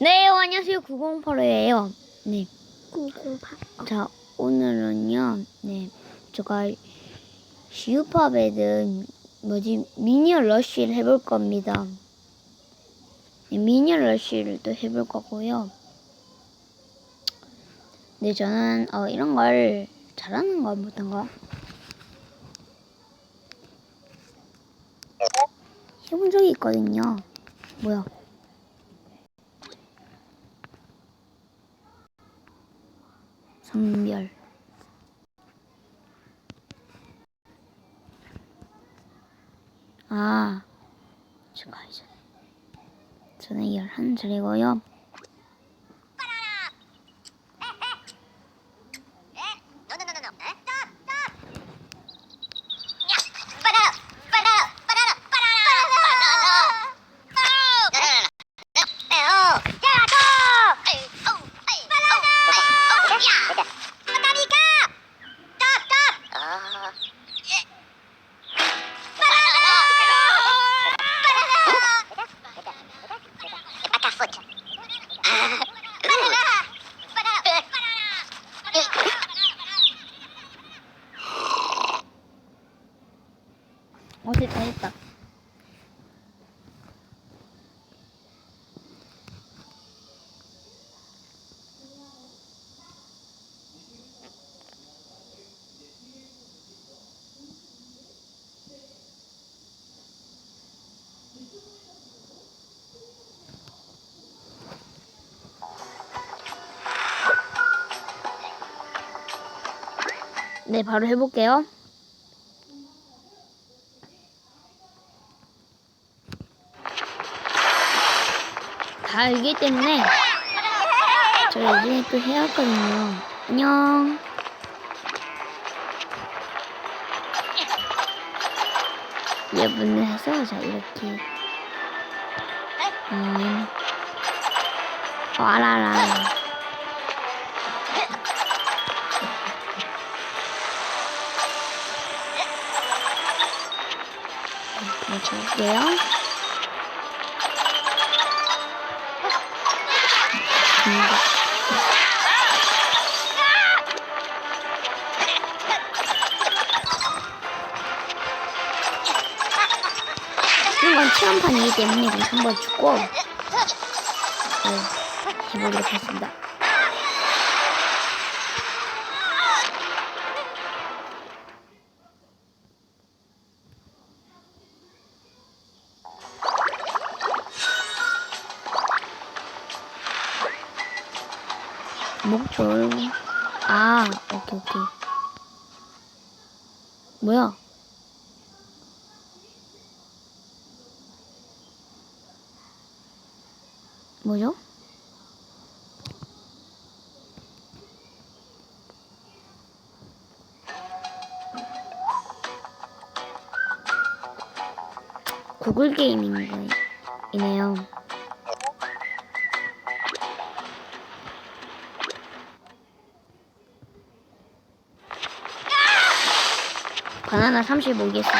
네, 안녕하세요. 908호예요. 네. 908. 자, 오늘은요. 네. 제가 슈퍼배드 뭐지? 미니언 러쉬를 해볼 겁니다. 네, 미니언 러쉬를 또 해볼 거고요. 네, 저는 어, 이런 걸 잘하는 거 못한가? 해본 적이 있거든요. 뭐야? 선별. 아, 제가 이제 저는 11살이고요. 네, 바로 해볼게요. 다 알기 때문에 제가 이제 또 해야 하거든요. 안녕. 예분을 해서 자 이렇게 음. 어, 알아 알아 알아. 네, 줄게요. 이건 체험판이기 때문에 한번 주고 네, 해보도록 하겠습니다. 목 졸고 아 오케이 오케이 뭐야 뭐죠? 구글 게임인 거이네요. 바나나 35개 써.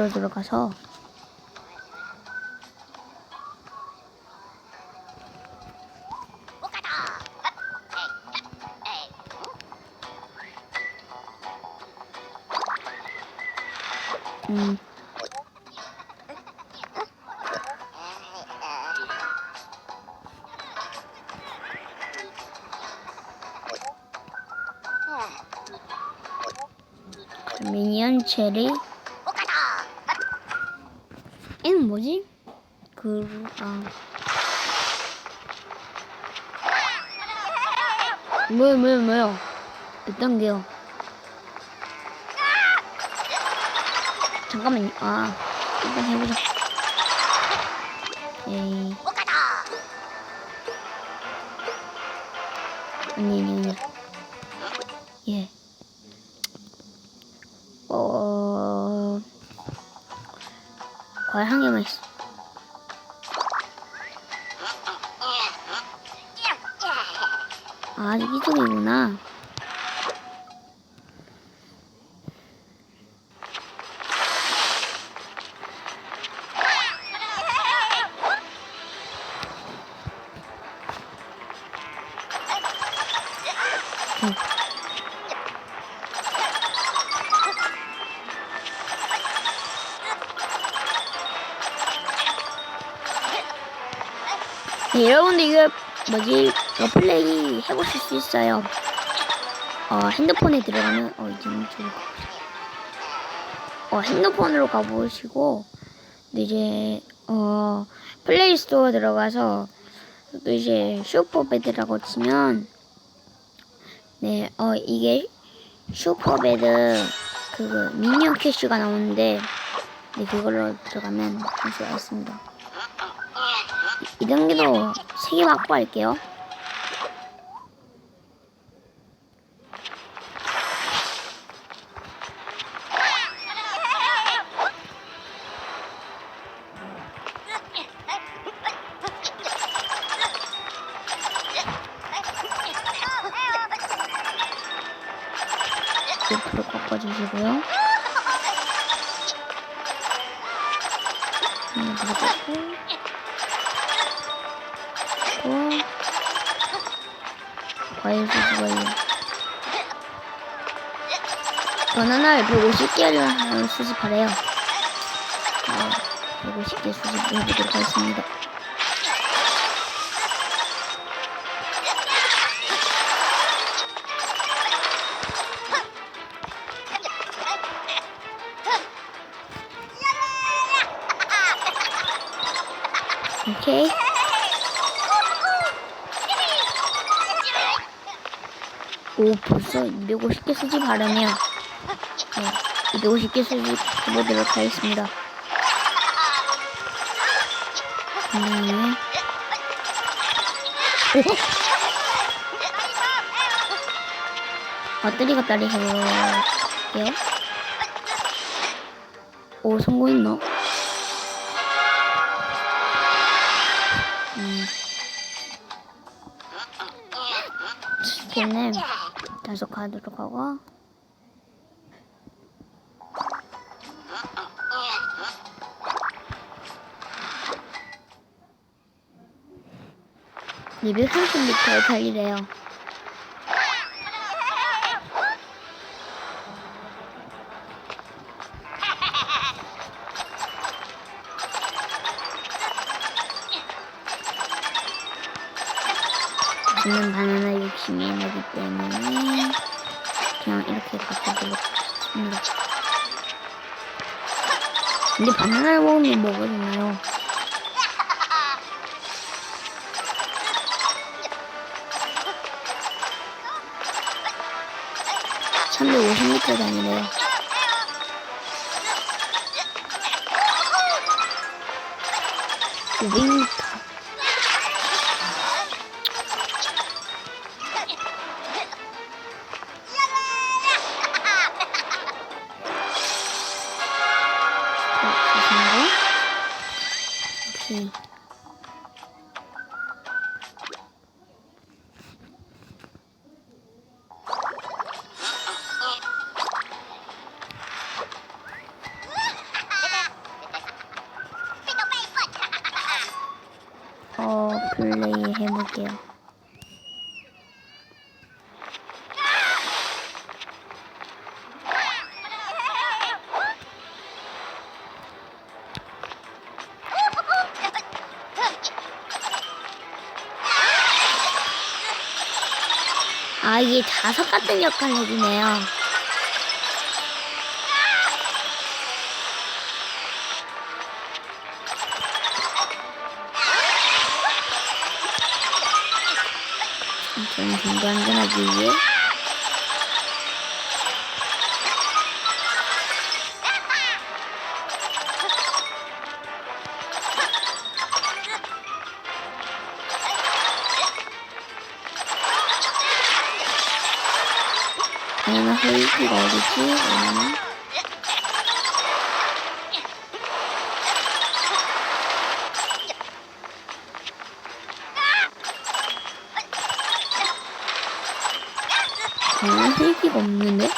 집으로 들어가서 음. 미니언 체리 얘는 뭐지? 그, 아. 뭐요, 뭐요, 뭐요? 몇 단계요? 잠깐만요. 아, 일단 해보자. 에이. 아니, 아니, 아니. 예. 과일 한 개만 있어. 아, 아직 이쪽이구나. 응. 네, 여러분들 이거 뭐지 플레이 해보실 수 있어요. 어 핸드폰에 들어가면 어 이제 이쪽으로. 어 핸드폰으로 가보시고 이제 어 플레이 스토어 들어가서 또 이제 슈퍼배드라고 치면 네 어 이게 슈퍼배드 그 미니언 캐슈가 나오는데 네 그걸로 들어가면 할 수가 있습니다. 이 단계도 3개 확보할게요. 과일 수지 완료. 바나나를 150개를 수집하래요. 네, 150개 수집해보도록 하겠습니다. 오케이. 오, 벌써 250개 수집하려네요. 네, 250개 수집해보도록 하겠습니다. 네. 오! 왔다리 갔다리 해볼게요. 오, 성공했나? 음. 스킨 을 다섯 가도록 하고 리뷰 30m를 달리래요. 근데 바나나를 먹으면 뭐가 되나요? (350m) 다니네요. (500m) 플레이 해볼게요. 아, 이게 자석 같은 역할을 해주네요. 저는 좀더 안전하기 위 해 바나나 헬기가 없는데?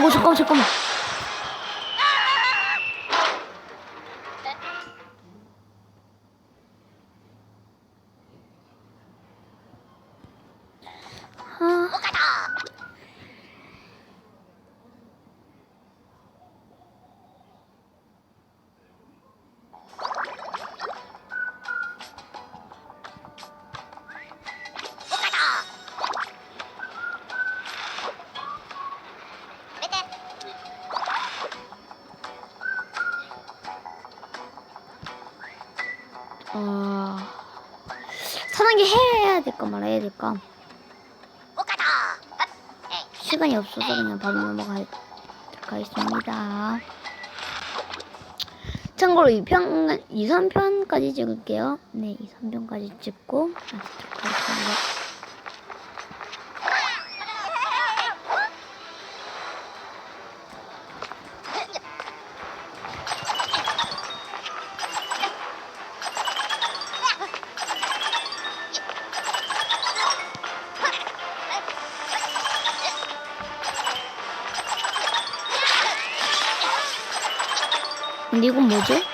오 잠깐만 잠깐만 사단계 해야 될까 말아야 될까 시간이 없어서 그냥 바로 넘어가도록 하겠습니다. 참고로 2편, 2, 3편까지 찍을게요. 네 2, 3편까지 찍고 마치도록 하겠습니다 근데 이건 뭐지?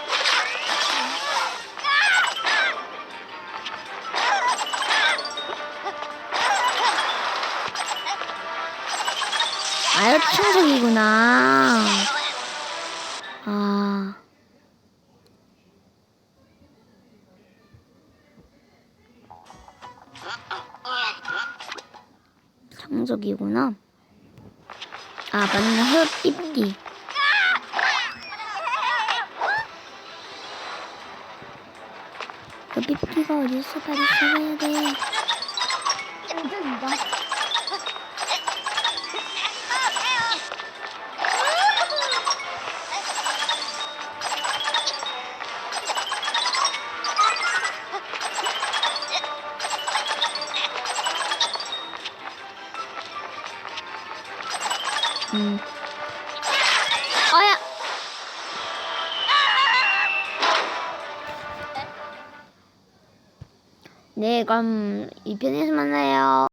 아유, 청소기구나. 아. 청소기구나. 아, 맞네. 흙입기. 그 삐삐가 어디서 빨리 잡아야 돼. 그럼 2편에서 만나요.